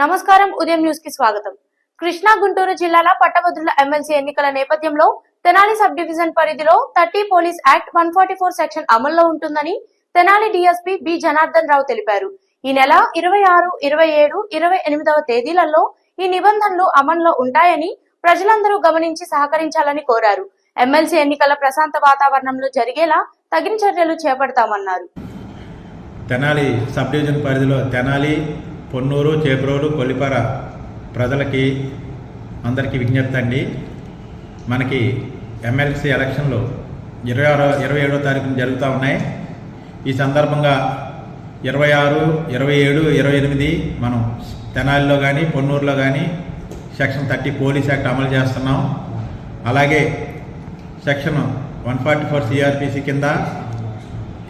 నమస్కారం ఉదయం న్యూస్కి స్వాగతం. కృష్ణా గుంటూరు జిల్లాల పట్టభద్రుల ఎమ్మెల్సీ ఎన్నికల నేపథ్యంలో తెనాలి సబ్ డివిజన్ పరిధిలో thirty police act one section అమల్లో ఉంటుందని తెనాలి డిఎస్పీ బి జనార్దన్ రావు తెలిపారు. ఈ నెల ఇరవై ఆరు ఇరవై ఏడు ఇరవై ఎనిమిదవ తేదీలలో ఈ నిబంధనలు అమల్లో ఉంటాయని ప్రజలందరూ గమనించి సహకరించాలని కోరారు. ఎమ్మెల్సీ ఎన్నికల ప్రశాంత వాతావరణంలో జరిగేలా తగిన చర్యలు చేపడతామన్నారు. తెనాలి సబ్ డివిజన్ పరిధిలో తెనాలి పొన్నూరు చేబ్రోలు కొల్లిపార ప్రజలకి అందరికీ విజ్ఞప్తి అండి. మనకి ఎమ్మెల్సీ ఎలక్షన్లు ఇరవై ఆరో ఇరవై ఏడో తారీఖున జరుగుతూ ఉన్నాయి. ఈ సందర్భంగా ఇరవై ఆరు ఇరవై ఏడు ఇరవై ఎనిమిది మనం తెనాలిలో కానీ పొన్నూరులో కానీ సెక్షన్ థర్టీ పోలీస్ యాక్ట్ అమలు చేస్తున్నాం. అలాగే section one forty four CrPC కింద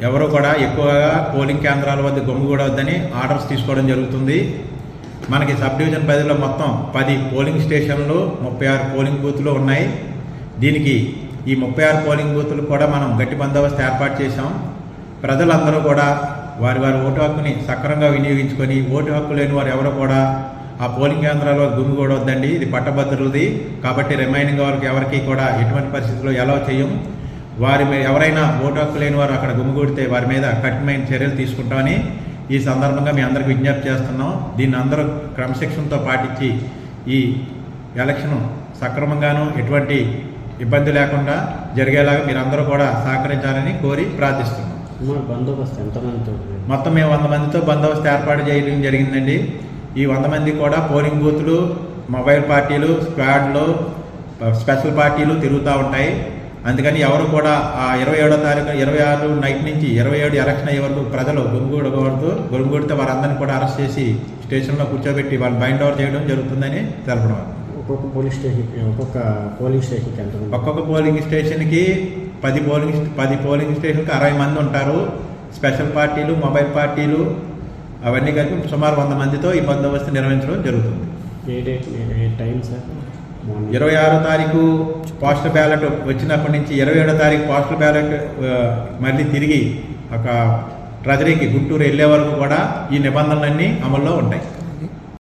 ఎవరు కూడా ఎక్కువగా పోలింగ్ కేంద్రాల వద్ద గుమ్మగూడవద్దని ఆర్డర్స్ తీసుకోవడం జరుగుతుంది. మనకి సబ్ డివిజన్ పరిధిలో మొత్తం పది పోలింగ్ స్టేషన్లు ముప్పై ఆరు పోలింగ్ బూత్లు ఉన్నాయి. దీనికి ఈ ముప్పై ఆరు పోలింగ్ బూత్లు కూడా మనం గట్టి బందోబస్తు ఏర్పాటు చేశాం. ప్రజలందరూ కూడా వారి వారి ఓటు హక్కుని సక్రమంగా వినియోగించుకొని ఓటు హక్కు లేని వారు ఎవరు కూడా ఆ పోలింగ్ కేంద్రాల్లో గుమిగూడవద్దండి ఇది పట్టభద్రులది. కాబట్టి రిమైనింగ్ వారికి ఎవరికి కూడా ఎటువంటి పరిస్థితుల్లో ఎలా చేయం. వారి మీద ఎవరైనా ఓటు హక్కు లేని వారు అక్కడ గుమిగూడితే వారి మీద కఠినమైన చర్యలు తీసుకుంటామని ఈ సందర్భంగా మీ అందరికి విజ్ఞప్తి చేస్తున్నాం. దీన్ని అందరూ క్రమశిక్షణతో పాటించి ఈ ఎలక్షన్ సక్రమంగాను ఎటువంటి ఇబ్బంది లేకుండా జరిగేలాగా మీరందరూ కూడా సహకరించాలని కోరి ప్రార్థిస్తున్నాం. బందోబస్తు ఎంతమందితో మొత్తం మేము వంద మందితో బందోబస్తు ఏర్పాటు చేయడం జరిగిందండి. ఈ వంద మంది కూడా పోలింగ్ బూత్లు మొబైల్ పార్టీలు స్క్వాడ్లు స్పెషల్ పార్టీలు తిరుగుతూ ఉంటాయి. అందుకని ఎవరు కూడా ఆ ఇరవై ఏడో తారీఖు ఇరవై ఆరు నైట్ నుంచి ఇరవై ఏడు ఎలక్షన్ అయ్యే వరకు ప్రజలు గుమిగూడకూడదు. గుమిగూడితే వారందరినీ కూడా అరెస్ట్ చేసి స్టేషన్లో కూర్చోబెట్టి వాళ్ళు బైండ్ ఓవర్ చేయడం జరుగుతుందని తెలపడం ఒక్కొక్క పోలీస్ స్టేషన్ ఒక్కొక్క పోలింగ్ స్టేషన్కి ఎంతమంది ఒక్కొక్క పోలింగ్ స్టేషన్కి పది పోలింగ్ పది పోలింగ్ స్టేషన్కి అరవై మంది ఉంటారు. స్పెషల్ పార్టీలు మొబైల్ పార్టీలు అవన్నీ కలిపి సుమారు వంద మందితో ఈ బందోబస్తు నిర్వహించడం జరుగుతుంది. ఏ డేట్ ఏ టైం సార్? ఇరవై ఆరో తారీఖు పోస్టల్ బ్యాలెట్ వచ్చినప్పటి నుంచి ఇరవై ఏడో తారీఖు పోస్టల్ బ్యాలెట్ మళ్ళీ తిరిగి ఒక ట్రెజరీకి గుంటూరు వెళ్ళే వరకు కూడా ఈ నిబంధనలన్నీ అమల్లో ఉంటాయి.